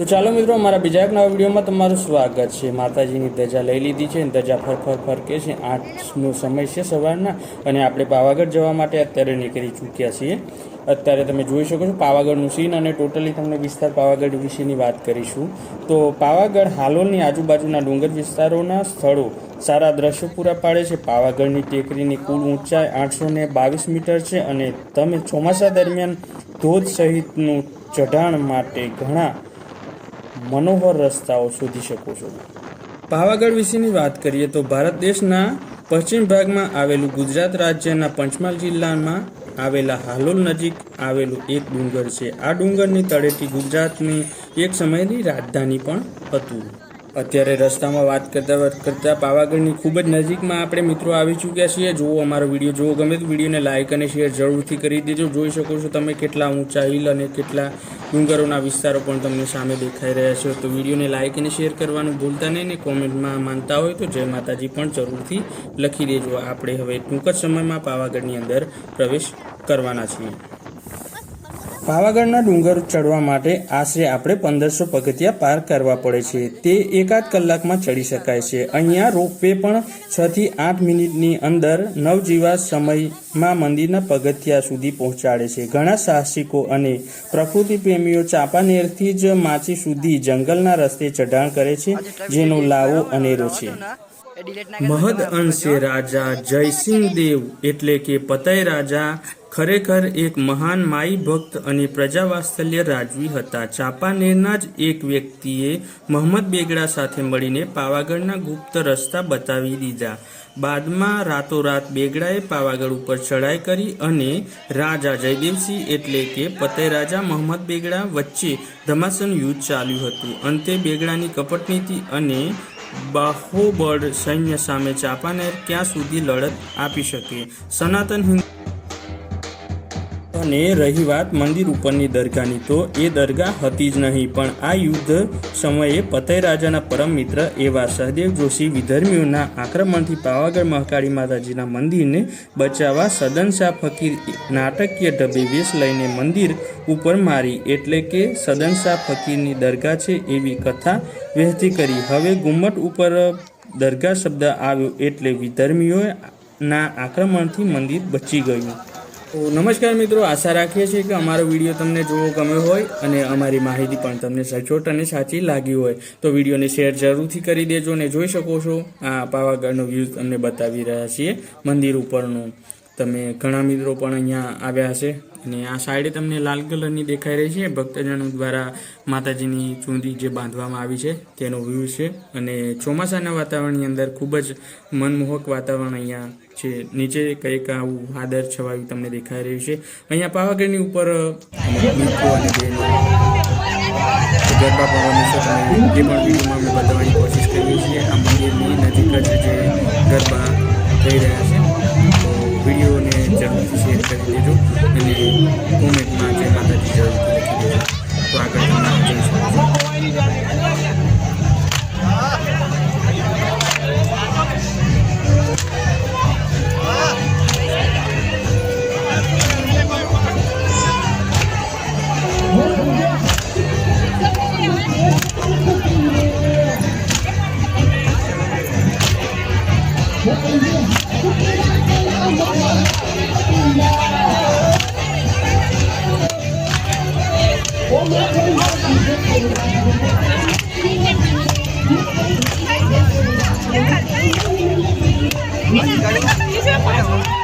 તો ચાલો મિત્રો, અમારા બીજા એક નવા વિડીયોમાં તમારું સ્વાગત છે. માતાજીની ધજા લઈ લીધી છે અને ધજા ફર ફર ફરકે છે. આઠનો સમય છે સવારના અને આપણે પાવાગઢ જવા માટે અત્યારે નીકળી ચૂક્યા છીએ. અત્યારે તમે જોઈ શકો છો પાવાગઢનું સીન અને ટોટલી તમને વિસ્તાર પાવાગઢ વિશેની વાત કરીશું. તો પાવાગઢ હાલોલની આજુબાજુના ડુંગર વિસ્તારોના સ્થળો સારા દ્રશ્યો પૂરા પાડે છે. પાવાગઢની ટેકરીની કુલ ઊંચાઈ આઠસો ને બાવીસ મીટર છે અને તમે ચોમાસા દરમિયાન ધોધ સહિતનું ચઢાણ માટે ઘણા મનોહર રસ્તાઓ શોધી શકો છો. પાવાગઢ વિશેની વાત કરીએ તો ભારત દેશના પશ્ચિમ ભાગમાં આવેલું ગુજરાત રાજ્યના પંચમહાલ જિલ્લામાં આવેલા હાલોલ નજીક આવેલું એક ડુંગર છે. આ ડુંગરની તળેટી ગુજરાતની એક સમયની રાજધાની પણ હતું. અત્યારે રસ્તામાં વાત કરતા વાત કરતા પાવાગઢની ખૂબ જ નજીકમાં આપણે મિત્રો આવી ચૂક્યા છીએ. જુઓ અમારો વીડિયો, જુઓ ગમે તો વિડીયોને લાઇક અને શેર જરૂરથી કરી દેજો. જોઈ શકો છો તમે કેટલા ઊંચા હિલ અને કેટલા ડુંગરોના વિસ્તારો પણ તમને સામે દેખાઈ રહ્યા છે. તો વિડીયોને લાઇક અને શેર કરવાનું ભૂલતા નહીં ને કોમેન્ટમાં માનતા હોય તો જય માતાજી પણ જરૂરથી લખી દેજો. આપણે હવે ટૂંક જ સમયમાં પાવાગઢની અંદર પ્રવેશ કરવાના છીએ. પાવાગઢના ડુંગર ચડવા માટે આશરે આપણે પંદરસો પગથિયા પાર કરવા પડે છે. તે એકાદ કલાકમાં ચડી શકાય છે. અહીંયા રોપવે પણ છ થી આઠ મિનિટની અંદર નવજીવા સમયમાં મંદિરના પગથિયા સુધી પહોંચાડે છે. ઘણા સાહસિકો અને પ્રકૃતિ પ્રેમીઓ ચાંપાનેરથી જ માચી સુધી જંગલના રસ્તે ચઢાણ કરે છે, જેનો લાવો અનેરો છે. મહદ અંશે રાજા જયસિંહ દેવ એટલે કે પતય રાજા ખરેખર એક મહાન માઈ ભક્ત અને પ્રજાવાત્સલ્ય રાજવી હતા. ચાંપાનેરના જ એક વ્યક્તિએ મોહમ્મદ બેગડા સાથે મળીને પાવાગઢના ગુપ્ત રસ્તા બતાવી દીધા. બાદમાં રાતોરાત બેગડાએ પાવાગઢ ઉપર ચડાઈ કરી અને રાજા જયદેવસિંહ એટલે કે રાજા મોહમ્મદ બેગડા વચ્ચે ધમાસન યુદ્ધ ચાલ્યું હતું. અંતે બેગડાની કપટનીતિ અને બાહોબળ સૈન્ય સામે ચાંપાનેર ક્યાં સુધી લડત આપી શકે? સનાતન હિન્દુ અને રહી વાત મંદિર ઉપરની દરગાહની, તો એ દરગાહ હતી જ નહીં, પણ આ યુદ્ધ સમયે પતય રાજાના પરમ મિત્ર એવા સહદેવ જોશી વિધર્મીઓના આક્રમણથી પાવાગઢ મહાકાળી માતાજીના મંદિરને બચાવવા સદન શાહ ફકીર નાટકીય ઢબે વેશ લઈને મંદિર ઉપર મારી, એટલે કે સદન શાહ ફકીરની દરગાહ છે એવી કથા વહેતી કરી. હવે ગુમ્મટ ઉપર દરગાહ શબ્દ આવ્યો એટલે વિધર્મીઓના આક્રમણથી મંદિર બચી ગયું. તો નમસ્કાર મિત્રો, આશા રાખીએ છીએ કે અમારો વીડિયો તમને જોવો ગમ્યો હોય અને અમારી માહિતી પણ તમને સચોટ અને સાચી લાગી હોય. તો વિડીયોને શેર જરૂરથી કરી દેજો અને જોઈ શકો છો, આ પાવાગઢનો વ્યૂઝ તમને બતાવી રહ્યા છીએ મંદિર ઉપરનું. તમે ઘણા મિત્રો પણ અહીંયા આવ્યા હશે અને આ સાઈડે તમને લાલ કલરની દેખાઈ રહી છે. ભક્તજનો દ્વારા માતાજીની ચૂંદી જે બાંધવામાં આવી છે, તેનો વ્યૂ છે અને ચોમાસાના વાતાવરણની અંદર ખૂબ જ મનમોહક વાતાવરણ અહીંયા છે. નીચે કંઈક આવું હાદર છવાયું તમને દેખાઈ રહ્યું છે. અહીંયા પાવાગઢની ઉપર મિત્રો ગરબા પાવાનું છે તમે એ પણ વિડીયોમાં અમે બતાવવાની કોશિશ કરીએ છીએ, આ મંદિરની નજીક જ જે ગરબા થઈ રહ્યા છે. 我们这的憋佬仔脖上喜欢挂玉牌香炉供台上摆长大才开白黄牌虔诚拜三拜钱包里多几百易的是六合彩难道是六合彩难道是六合彩难道是六合彩